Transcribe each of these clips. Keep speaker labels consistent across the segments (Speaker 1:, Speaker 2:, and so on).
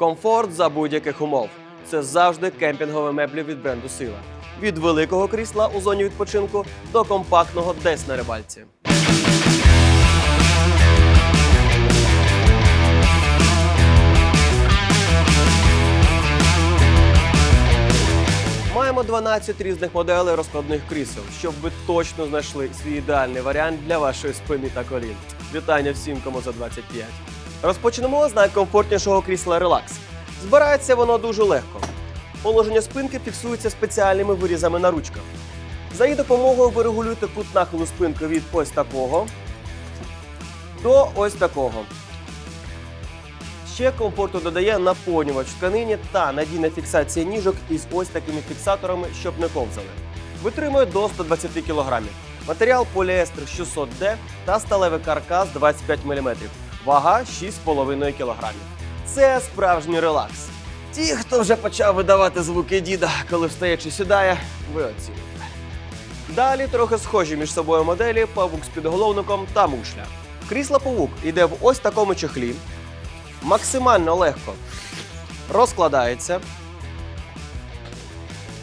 Speaker 1: Комфорт за будь-яких умов. Це завжди кемпінгові меблі від бренду Сила. Від великого крісла у зоні відпочинку до компактного десь на рибальці. Маємо 12 різних моделей розкладних крісел, щоб ви точно знайшли свій ідеальний варіант для вашої спини та колін. Вітання всім, кому за 25. Розпочнемо з найкомфортнішого крісла Relax. Збирається воно дуже легко. Положення спинки фіксується спеціальними вирізами на ручках. За її допомогою ви регулюєте кут нахилу спинки від ось такого до ось такого. Ще комфорту додає наповнювач в тканині та надійна фіксація ніжок із ось такими фіксаторами, щоб не ковзали. Витримує до 120 кг. Матеріал поліестер 600D та сталевий каркас 25 мм. Вага 6,5 кг. Це справжній релакс. Ті, хто вже почав видавати звуки діда, коли встає чи сідає, ви оцінюєте. Далі трохи схожі між собою моделі павук з підголовником та мушля. Крісло павук йде в ось такому чехлі, максимально легко розкладається.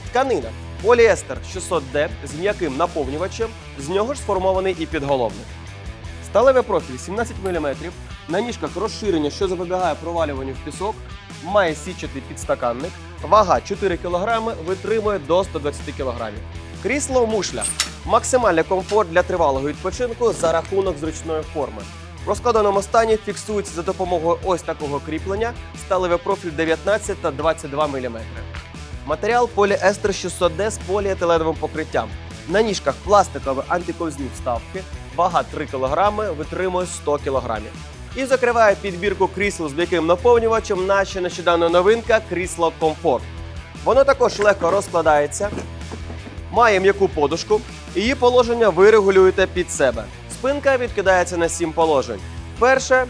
Speaker 1: Тканина поліестер 600D з м'яким наповнювачем, з нього ж сформований і підголовник. Сталевий профіль 17 мм, на ніжках розширення, що запобігає провалюванню в пісок, має січатий підстаканник, вага 4 кг, витримує до 120 кг. Крісло мушля. Максимальний комфорт для тривалого відпочинку за рахунок зручної форми. В розкладеному стані фіксується за допомогою ось такого кріплення, сталевий профіль 19 та 22 мм. Матеріал поліестер 600D з поліетиленовим покриттям. На ніжках пластикові антиковзні вставки, вага 3 кг, витримує 100 кг. І закриває підбірку крісел з м'яким наповнювачем наша нещодавна новинка крісло Комфорт. Воно також легко розкладається, має м'яку подушку, її положення ви регулюєте під себе. Спинка відкидається на 7 положень. Перше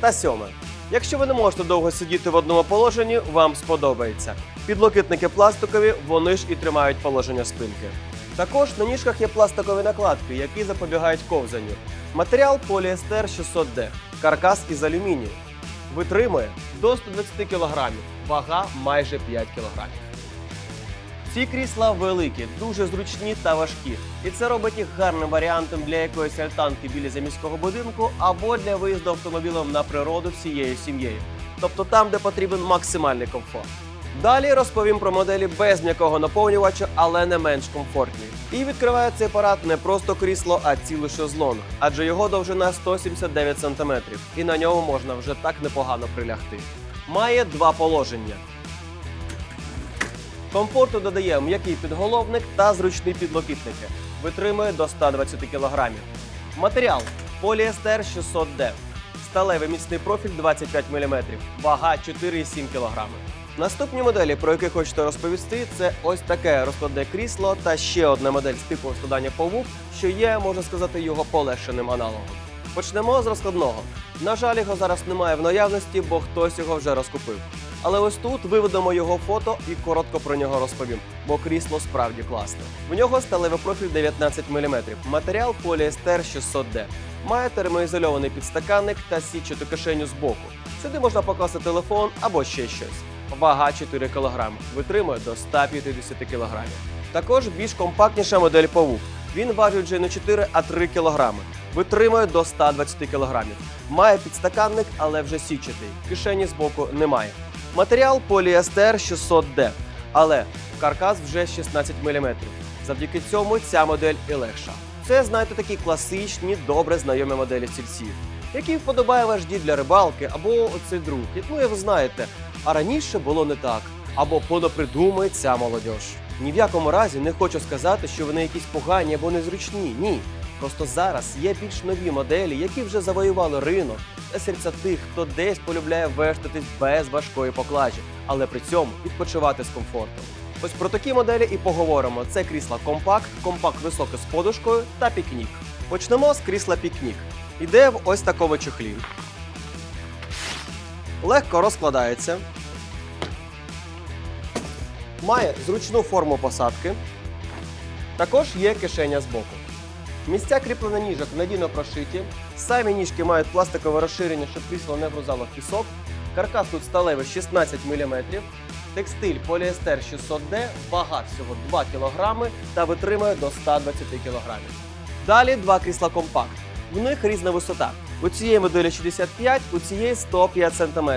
Speaker 1: та сьоме. Якщо ви не можете довго сидіти в одному положенні, вам сподобається. Підлокітники пластикові, вони ж і тримають положення спинки. Також на ніжках є пластикові накладки, які запобігають ковзанню. Матеріал поліестер 600D, каркас із алюмінію. Витримує до 120 кг, вага майже 5 кг. Ці крісла великі, дуже зручні та важкі, і це робить їх гарним варіантом для якоїсь альтанки біля заміського будинку або для виїзду автомобілем на природу всією сім'єю, тобто там, де потрібен максимальний комфорт. Далі розповім про моделі без м'якого наповнювача, але не менш комфортні. І відкриває цей апарат не просто крісло, а цілий шезлонг, адже його довжина 179 см, і на ньому можна вже так непогано прилягти. Має два положення. Комфорту додає м'який підголовник та зручні підлокітники. Витримує до 120 кг. Матеріал поліестер 600D. Сталевий міцний профіль 25 мм. Вага 4,7 кг. Наступні моделі, про які хочете розповісти, це ось таке розкладне крісло та ще одна модель з типу складання павук, що є, можна сказати, його полегшеним аналогом. Почнемо з розкладного. На жаль, його зараз немає в наявності, бо хтось його вже розкупив. Але ось тут виведемо його фото і коротко про нього розповім, бо крісло справді класне. В нього сталевий профіль 19 мм, матеріал поліестер 600D. Має термоізольований підстаканник та сітчату кишеню з боку. Сюди можна покласти телефон або ще щось. Вага 4 кг, витримує до 150 кг. Також більш компактніша модель павук. Він важить вже не 4, а 3 кг. Витримує до 120 кг. Має підстаканник, але вже січатий. Кишені з боку немає. Матеріал поліестер 600D, але каркас вже 16 мм. Завдяки цьому ця модель і легша. Це, знаєте, такі класичні, добре знайомі моделі стільців, які вподобає ваш дід для рибалки або оцей друг. Ну, і ви знаєте, а раніше було не так. Або понапридумує ця молодь. Ні в якому разі не хочу сказати, що вони якісь погані або незручні. Ні. Просто зараз є більш нові моделі, які вже завоювали ринок та серця тих, хто десь полюбляє вештатись без важкої поклажі, але при цьому відпочивати з комфортом. Ось про такі моделі і поговоримо. Це крісла компакт, компакт високий з подушкою та пікнік. Почнемо з крісла пікнік. Іде в ось такому чохлі. Легко розкладається. Має зручну форму посадки. Також є кишеня збоку. Місця кріплення ніжок надійно прошиті. Самі ніжки мають пластикове розширення, щоб крісло не врузало в пісок. Каркас тут сталевий 16 мм, текстиль поліестер 600D, вага всього 2 кг та витримує до 120 кг. Далі два крісла компакт. В них різна висота. У цієї моделі 65, у цієї 105 см.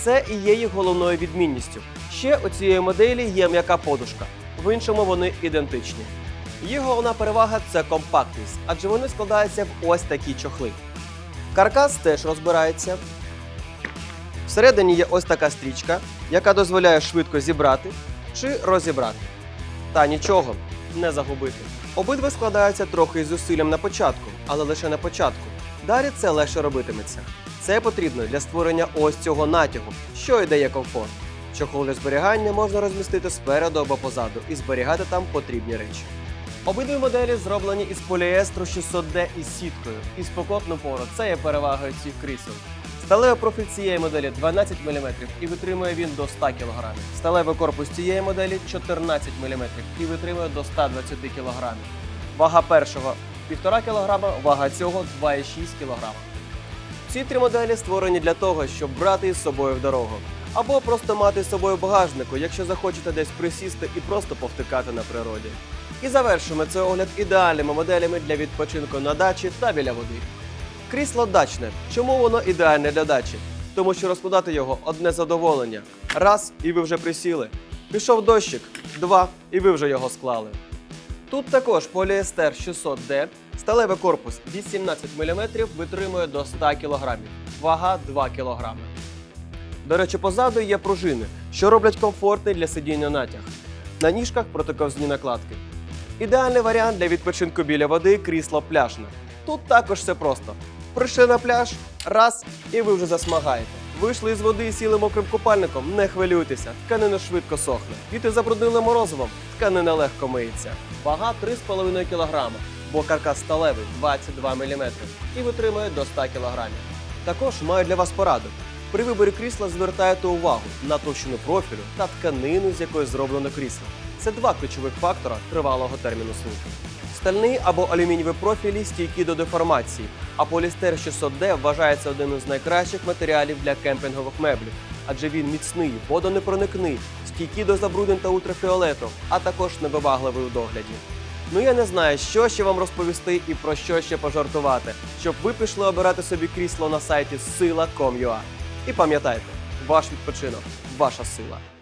Speaker 1: Це і є їх головною відмінністю. Ще у цієї моделі є м'яка подушка. В іншому вони ідентичні. Їх головна перевага це компактність, адже вони складаються в ось такі чохли. Каркас теж розбирається. Всередині є ось така стрічка, яка дозволяє швидко зібрати чи розібрати. Та нічого, не загубити. Обидва складаються трохи із зусиллям на початку, але лише на початку. Далі це легше робитиметься. Це потрібно для створення ось цього натягу, що і дає комфорт. Чохол для зберігання можна розмістити спереду або позаду і зберігати там потрібні речі. Обидві моделі зроблені із поліестру 600D із сіткою. І спокотну пору це є перевагою цих крісел. Сталевий профіль цієї моделі 12 мм і витримує він до 100 кг. Сталевий корпус цієї моделі 14 мм і витримує до 120 кг. Вага першого 1,5 кг, вага цього 2,6 кг. Ці три моделі створені для того, щоб брати із собою в дорогу. Або просто мати з собою багажнику, якщо захочете десь присісти і просто повтикати на природі. І завершимо цей огляд ідеальними моделями для відпочинку на дачі та біля води. Крісло дачне. Чому воно ідеальне для дачі? Тому що розкладати його одне задоволення. Раз, і ви вже присіли. Пішов дощик, два, і ви вже його склали. Тут також поліестер 600D, сталевий корпус 18 мм витримує до 100 кг, вага 2 кг. До речі, позаду є пружини, що роблять комфортний для сидіння натяг. На ніжках протиковзні накладки. Ідеальний варіант для відпочинку біля води крісло пляжне. Тут також все просто. Прийшли на пляж, раз, і ви вже засмагаєте. Вийшли із води і сіли мокрим купальником, не хвилюйтеся, тканина швидко сохне. Діти забруднили морозивом, тканина легко миється. Вага 3,5 кг, бо каркас сталевий 22 мм і витримує до 100 кг. Також маю для вас пораду. При виборі крісла звертайте увагу на товщину профілю та тканину, з якої зроблено крісло. Це два ключових фактора тривалого терміну служби. Стальний або алюмінієвий профілі стійкі до деформації, а полістер 600D вважається одним із найкращих матеріалів для кемпінгових меблів, адже він міцний, водонепроникний, стійкий до забруднень та ультрафіолету, а також невибагливий у догляді. Ну я не знаю, що ще вам розповісти і про що ще пожартувати, щоб ви пішли обирати собі крісло на сайті сила.com.ua. І пам'ятайте, ваш відпочинок, ваша сила.